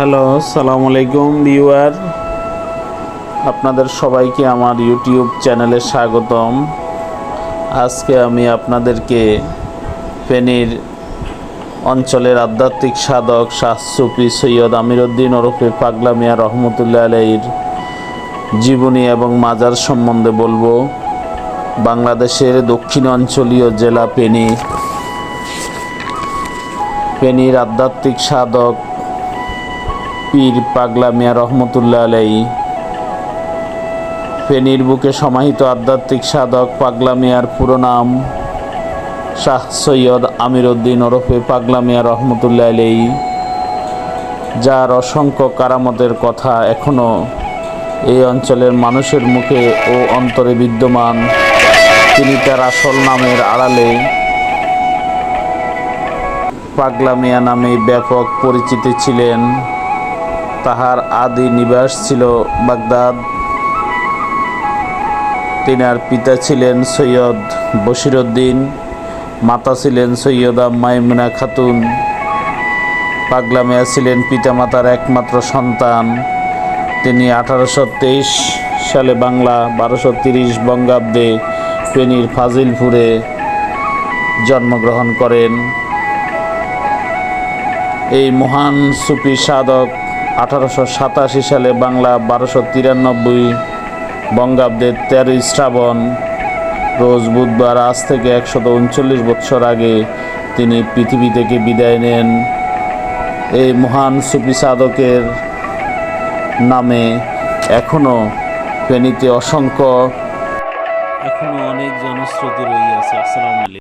Hello সালাম আলাইকুম viewer. আপনাদের সবাইকে আমার ইউটিউব চ্যানেলে স্বাগতম। আজকে আমি আপনাদেরকে ফেনীর অঞ্চলের আধ্যাত্মিক সাধক শাহ সুফি সৈয়দ আমিরুদ্দিন ওরফে পাগলা মিয়া রহমতুল্লাহ আলাইর জীবনী এবং মাজার সম্বন্ধে বলব। বাংলাদেশের দক্ষিণ অঞ্চলীয় জেলা ফেনী। ফেনীর আধ্যাত্মিক সাধক পীর পাগলা মিয়া রহমতুল্লাহ আলাই। ফেনীর বুকে সমাহিত আধ্যাত্মিক সাধক পাগলা মিয়ার পুরো নাম শাহ সৈয়দ আমির উদ্দিন ওরফে পাগলা মিয়া রহমতুল্লাহ আলাই। যার অসংখ্য কারামতের কথা এখনও এই অঞ্চলের মানুষের মুখে ও অন্তরে বিদ্যমান, তিনি তার আসল নামের আড়ালে পাগলা মিয়া নামে ব্যাপক পরিচিতি ছিলেন। তাহার আদি নিবাস ছিল বাগদাদ। তিনার পিতা ছিলেন সৈয়দ বশিরউদ্দিন, মাতা ছিলেন সৈয়দা মাইমুনা খাতুন। পাগলা মিয়া ছিলেন পিতামাতার একমাত্র সন্তান। তিনি আঠারোশো তেইশ সালে বাংলা, বারোশো তিরিশ বঙ্গাব্দে ফেনীর ফাজিলপুরে জন্মগ্রহণ করেন। এই মহান সুফি সাধক আঠারোশো সাতাশি সালে বাংলা বারোশো তিরানব্বই বঙ্গাব্দের তেরোই শ্রাবণ, রোজ বুধবার আজ থেকে একশত উনচল্লিশ বৎসর আগে তিনি পৃথিবী থেকে বিদায় নেন। এই মহান সুফি সাধকের নামে এখনও ফেনীতে অসংখ্য এখনও অনেক জনশ্রুতি রয়েছে আসসালামু আলাইকুম।